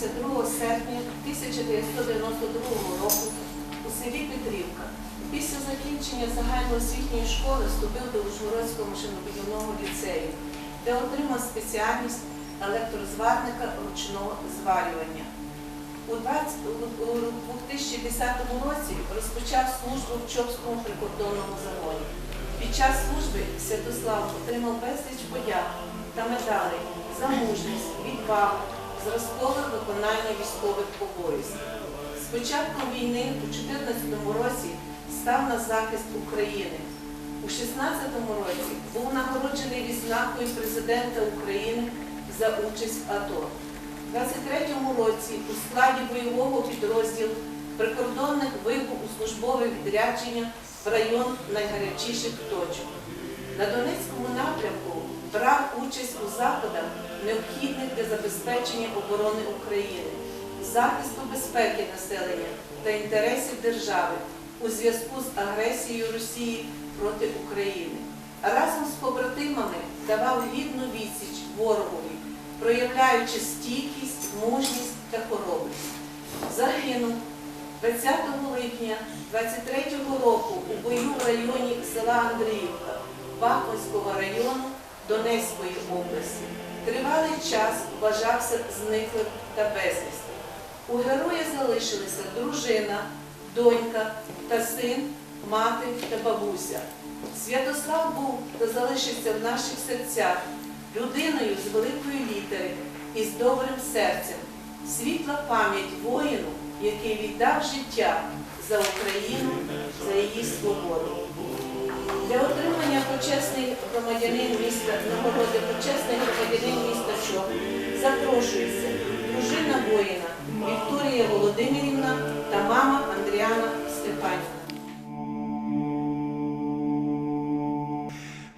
серпня 1992 року у селі Петрівка після закінчення загальноосвітньої школи вступив до Ужгородського машинобудівного ліцею, де отримав спеціальність електрозварника ручного зварювання. У 20 у 2010 році розпочав службу в Чопському прикордонному загоні. Під час служби Святослав отримав безліч подяк та медалей за мужність, відвагу, зразкове виконання військових обов'язків. З початком війни у 2014 році став на захист України. У 2016 році був нагороджений відзнакою президента України за участь в АТО. У 23-му році у складі бойового підрозділу прикордонних вибув у службове відрядження в район найгарячіших точок. На Донецькому напрямку участь у заходах, необхідних для забезпечення оборони України, захисту безпеки населення та інтересів держави у зв'язку з агресією Росії проти України. Разом з побратимами давав гідну відсіч ворогові, проявляючи стійкість, мужність та хоробрість. Загинув 20 липня 23-го року у бою в районі села Андріївка Бахмутського району Донецької області. Тривалий час вважався зниклим та безвісти. У героя залишилися дружина, донька та син, мати та бабуся. Святослав був та залишився в наших серцях людиною з великої літери і з добрим серцем. Світла пам'ять воїну, який віддав життя за Україну, за її свободу. Для почесний громадянин міста нагороди почесний громадянин міста Чоп запрошується дружина воїна Вікторія Володимирівна та мама Андріана Степанівна.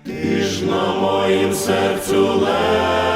Ти ж на моїм серцю лежиш,